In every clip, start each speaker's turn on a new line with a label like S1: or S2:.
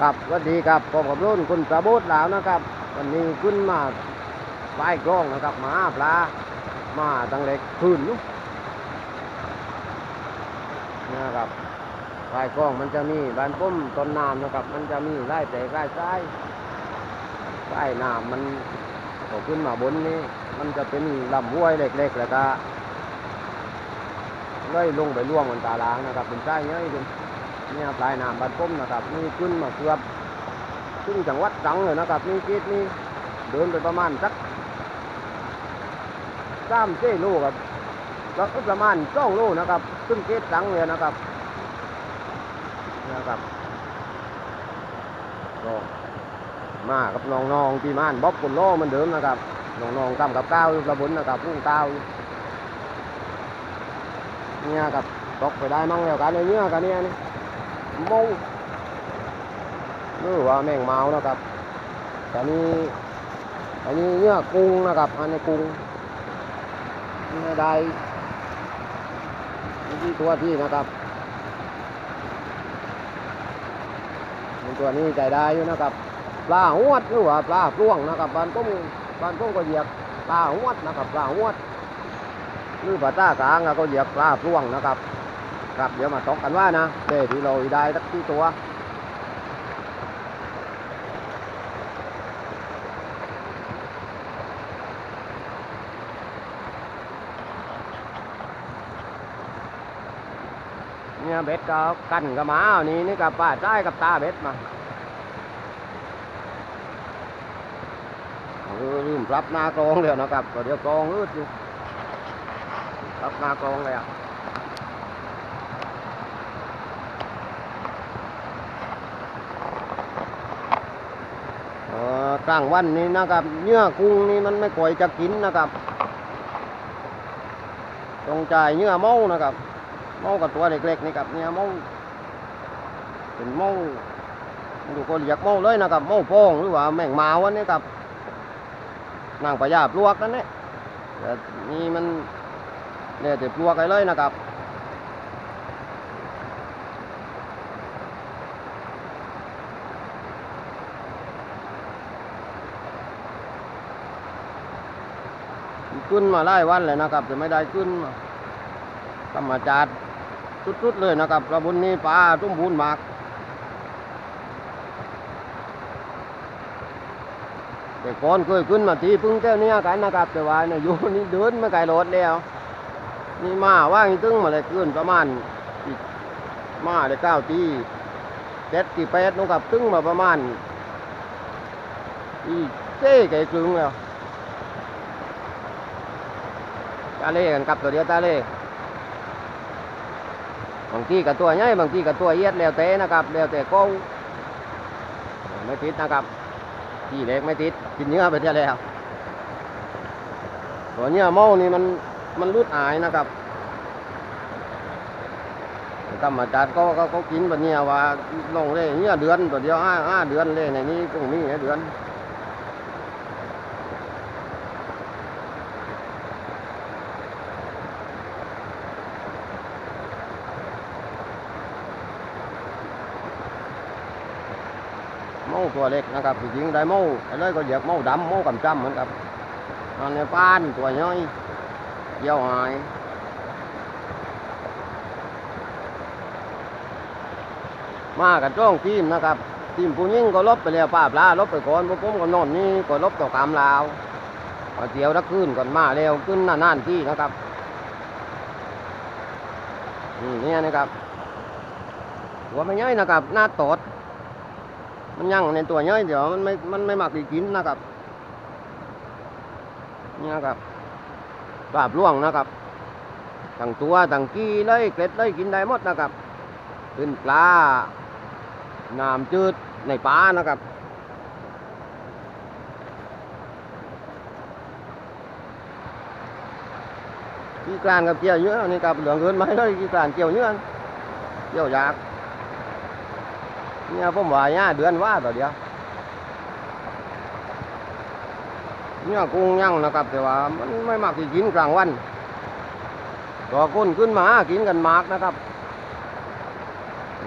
S1: ครับสวัสดีครับผมกับรุ่นคุณประบุตรแล้วนะครับ วันนี้ขึ้นมาปลายกล้องนะครับมาปลามาตั้งเล็กคืนนู้นนะครับปลายกล้องมันจะมีบานปุ้มต้นน้ำนะครับ มันจะมีไร่แต่ไร่ซ้ายใต้น้ำมันก็ขึ้นมาบนนี้ มันจะเป็นลำห้วยเล็กๆแล้วก็เลยลงไปล่วงบนตาล้างนะครับเป็นใต้เงี้ยเป็น เนี่ยปลายน้ำบันปุ้มนะครับนี่ขึ้นมาเกือบถึงจังหวัดตรังเลยนะครับนี่คิดนี่เดินไปประมาณสักสามสี่โลครับแล้วก็ประมาณสองโลนะครับขึ้นเกตตรังเลยนะครับนะครับก็มากับน้องๆที่ม่านบ๊อบคนโลเหมันเดิมนะครับน้องๆทำกับข้าวประบุญนะครับพุ่งข้าวเนี่ยครับตกไปได้มั่งแล้วกันในเนื้อกันเนี่ยนี่ เมาหรือว่าแมงเมานะครับแต่นี้อันนี้เนื้อกุ้งนะครับ อันนี้กุ้งไม่ได้ที่ตัวที่นะครับมันตัวนี้ใจได้อยู่นะครับ ปลาหวดหรือว่าปลาพร่วงนะครับบ้านต้มบ้านต้มก็เหยียบปลาหวดนะครับ ปลาหวดหรือภาษากลางก็เหยียบปลาพร่วงนะครับ ครับเดี๋ยวมาตกกันว่านะเดี๋ยวที่เราได้สักที่ตัวเนี่ยเบ็ดก็กันกับหมาเอานี่นี่กับป้าใต้กับตาเบ็ดมาเออลืมรับหน้ากรองเลยนะครับก็เดี๋ยวกรองอืดอยู่รับหน้ากรองเลยอะ เอ่อ กลางวันนี้นะครับเนื้อกุ้งนี่มันไม่ค่อยจะกินนะครับต้องจ่ายเนื้อเมานะครับเมากับตัวเล็กๆนี่ครับเนื้อเมาเป็นเมาดูก็เรียกเมาเลยนะครับเมาโป้งหรือว่าแมงมาวันนี้ครับนางพญาปลวกนั่นแหละนี่มันเนี่ยแต่ปลวกไปเลยนะครับ ขึ้นมาไล่วันเลยนะครับแต่ไม่ได้ขึ้นมาธรรมจาดสุดๆเลยนะครับระบุญนี้ปลาตุ้มพูนหมากแต่ก่อนเคยขึ้นมาทีพึ่งแก้วเนี้ยกันนะครับแต่ว่าเนี่ยอยู่นี่เดินไม่ไกลรถแล้วนี่มาว่างตึ้งมาเลยขึ้นประมาณอีกมาได้เก้าทีเจ็ดที่แปดนู่นครับตึ้งมาประมาณอีเจ๊ไก่กลึงแล้ว ตาเล่กันกับตัวเดียวตาเล่บางทีกับตัวใหญ่บางทีกับตัวเอียดแล้วแต่นะครับแล้วแต่ก็ไม่ติดนะครับที่เล็กไม่ติดกินเนื้อไปเท่าแล้วตัวเนื้อเมานี่มันมันรุดอายนะครับธรรมจัดก็ก็กินแบบเนี้ยว่าลงเลยเนื้อเดือนตัวเดียวห้าห้าเดือนเลยในนี้ตรงนี้เดือน ตัวเล็กนะครับจริงได้เมาไอ้เลยก็เหยียบเมาดำเมากำจำเหมือนกับนอนในป้านตัวน้อยเยี่ยวหายมากันจ้องทีมนะครับทีมผู้ยิ่งก็ลบไปแล้วป้าปลาลบไปก่อนพวกผมก็นอนนี่ก็ลบต่อกามลาวเที่ยวทักคืนก่อนมาแล้วขึ้นหน้านานที่นะครับอืมเนี่ยนะครับหัวไม่ย่อยนะครับ หน้าตด มันยังในตัวย่อยเดี๋ยวมันไม่ มันไม่หมักดีกินนะครับ นี่นะครับปลาบล่วงนะครับทั้งตัวทั้งกี้เลยเกล็ดเลยกินได้หมดนะครับเป็นปลาน้ำจืดในปลานะครับกีกลานกับเกี่ยวเยอะนี่กับเหลืองเกินไหมเลยกีกลานเกี่ยวเยอะเกี่ยวยาก เนี่ยผมว่าเนี่ยเดือนว่าต่อเดียวเนี่ยกุ้งยังนะครับ แต่ว่ามันไม่มักที่กินกลางวันตัวก้นขึ้นมากินกันมากนะครับ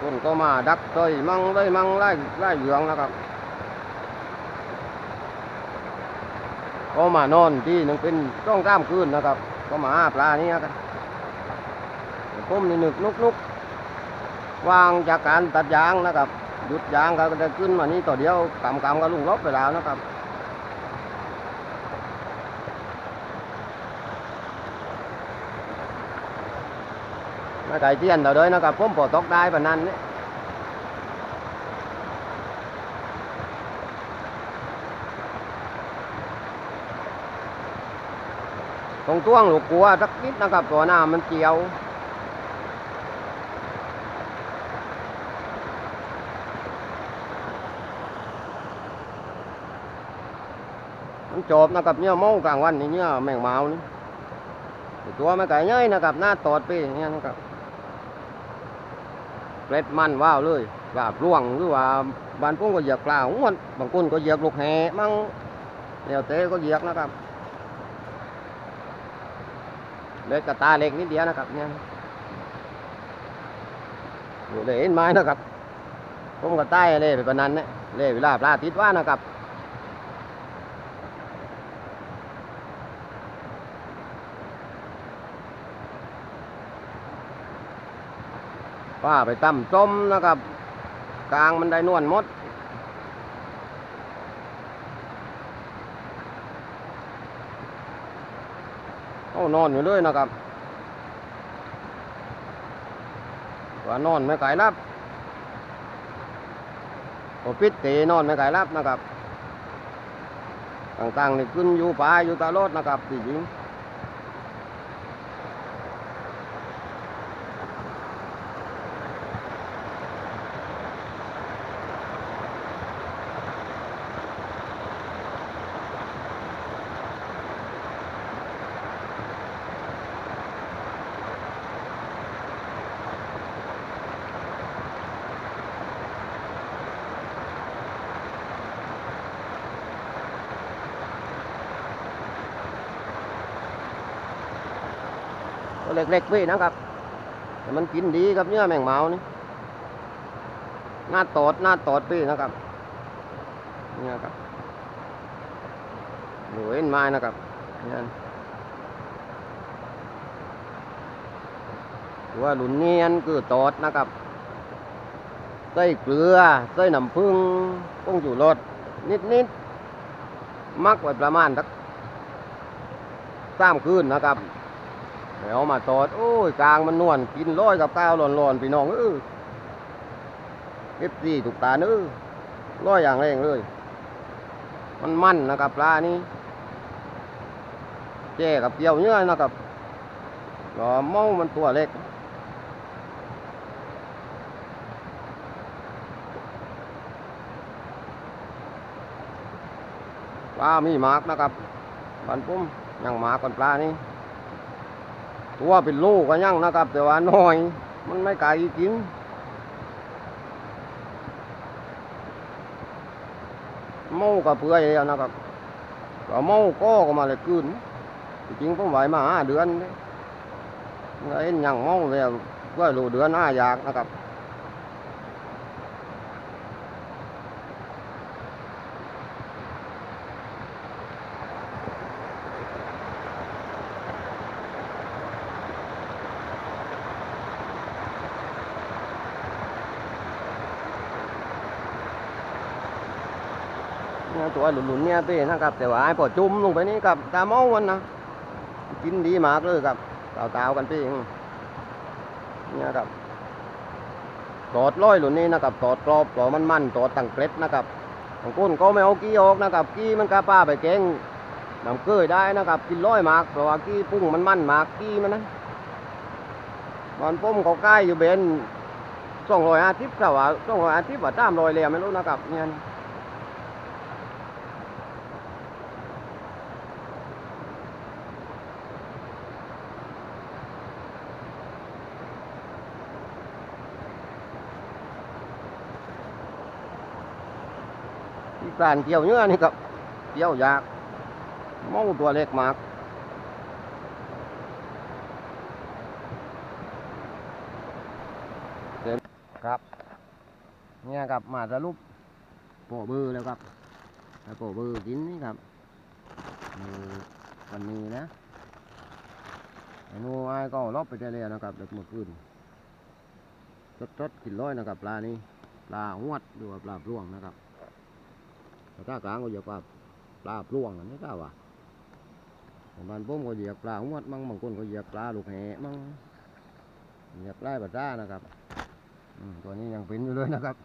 S1: คนก็มาดักเตยมั่งได้มั่งไล่ไล่เหลืองนะครับ ก็มานอนที่หนึ่งเป็นต้องกล้ามคืนนะครับ ก็มาหาปลานี้ครับผมนี่นึกนุกนุกวางจากการตัดยางนะครับ หยุดยางก็จะขึ้นมานี่ต่อเดียวกำกำก็ลุงลบไปแล้วนะครับไม่ไก่เตี้ยนต่อเลยนะครับผมพอตกได้ปานนั้นเนี่ยตรงต้วงหลูกกัวสักนิดนะครับตัวหน้ามันเกี่ยว มันจบนะครับเนี่ยเมากลางวันนี่เนี่ยแมงเมานี่ตัวไม่ไก่ย่อยนะครับหน้าตอดไปอย่างเงี้ยนะครับเกล็ดมันว้าวเลยแบบร่วงหรือว่าบานพุ่งก็เหยียกปลาของมันบางคนก็เหยียกลูกแหมั่งเดี๋ยวเตะก็เหยียกนะครับเล็กกระตาเล็กนิดเดียวนะครับเนี่ยอยู่เลยเห็นไหมนะครับผมก็ใต้เลยไปปานนั้นเนี่ยเลยเวลาปลาติดว่านะครับ ว่าไปตั้มต้มนะครับ กลางมันได้นวลมดเอานอนอยู่เลยนะครับว่านอนไม่ไก่รับพอปิดเตนอนไม่ไก่รับนะครับ ต่างๆนี่ขึ้นอยู่ป่าอยู่ตลอดนะครับจริง ตัวเล็กๆพี่นะครับแต่มันกินดีครับเนื้อแมงเมานี่หน้าตอดหน้าตอดพี่นะครับเนี่ยครับหนูเอ็นไม้นะครับเนี่ยตัวหลุนเนียนคือตอดนะครับใส่เกลือใส่น้ำผึ้งป้งอยู่รสนิดๆมักไว้ประมาณสักสามคืนนะครับ เอามาตอดโอ้ยกลางมันนวลกินร้อยกับข้าวร้อนๆพี่น้องเออเอฟซีถูกตาเนื้อร้อยอย่างแรงเลย มันมันนะครับปลานี่แจ้กับเกี่ยวเนื้อนะครับก็เมามันตัวเล็กปลามีมากนะครับบันปุ้มยังมากก่อนปลานี่ ตัวเป็นลูกก็ยังนะครับ แต่ว่าน้อย มันไม่ไกลกินเมากับเปื่อยแล้วนะครับก็เมาก็ก็มาเลยคืนจริงๆผมไหวมาห้าเดือนเลยเอ็นยังเมาแล้วก็รู้เดือนห้าอยากนะครับ เนี่ยตัวหลุนๆเนี่ยพี่นะครับแต่ว่าไอ้พอจุ่มลงไปนี่กับตาเมามันนะกินดีมากเลยครับตาวๆกันพี่เนี่ยครับตอดร้อยหลุนนี่นะครับตอดกรอบตอดมันมันๆตอดตังเกล็ดนะครับบางคนก็ไม่เอากี้ออกนะครับกี้มันกาป้าไปแกงน้ำเกลือได้นะครับ กินร้อยมากเพราะว่ากี้ปุ้งมันมันมากกี้มันนะมันปุ้มเขาใกล้อยู่เบนสองร้อยอาทิตย์ครับว่าสองร้อยอาทิตย์ว่าตามรอยเลยไม่รู้นะครับเนี่ย การเกี่ยวเนื้อนี่ครับเกี่ยวยากเมาตัวเล็กมากครับ เนี่ยครับมาสรุปโปะเบอร์แล้วครับแล้วโปะเบอร์กินนี่ครับมือวันนี้นะไอ้นูไอ้ก็ลบไปได้แล้วนะครับเด็กเมื่อคืนสดๆกินร้อยนะครับปลานี้ปลาหวดหรือว่าปลาพร่วงนะครับ ถ้ากลางก็เรียกว่าปลาพร่วงอันนี้ก็ว่าของบ้านผมก็เรียกปลาหวดมั่งบางคนก็เรียกปลาลูกแหมั่งเรียกปลาปลาซ่านะครับอืมตัวนี้ยังเป็นอยู่เลยนะครับ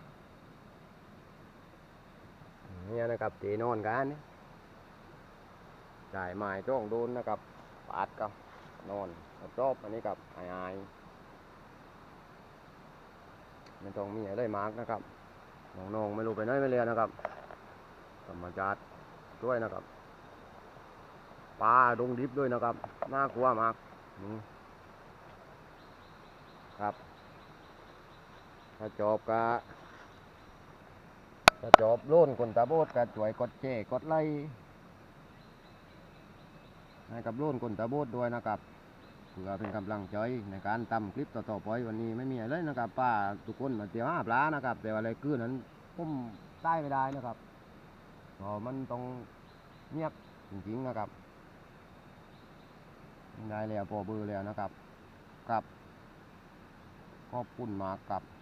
S1: เนี่ยนะครับตีนอนกันจ่ายไม้ต้องโดนนะครับปาดกับนอนรอบอันนี้กับอายอายๆไม่ต้องมีอะไรมากนะครับน้องๆไม่รู้ไปไหนไม่เรียนนะครับ ธรรมชาติด้วยนะครับปลาดงดิบด้วยนะครับ น่ากลัวมากนี่ครับถ้าจอบกะถ้าจอบโล้นคนตาโบดกะช่วยกดแชร์กดไลค์ให้กับโล้นคนตาโบดด้วยนะครับเพื่อเป็นกำลังใจในการทำคลิปต่อๆไปวันนี้ไม่มีอะไรนะครับป้าทุกคนมาเที่ยวหาปลานะครับ แต่ว่าอะไรกือนั้นผมใต้ไม่ได้นะครับ เพราะมันต้องเงียบจริงๆนะครับ ได้แล้วพอเบอร์แล้วนะครับ ครับขอบคุณมากครับ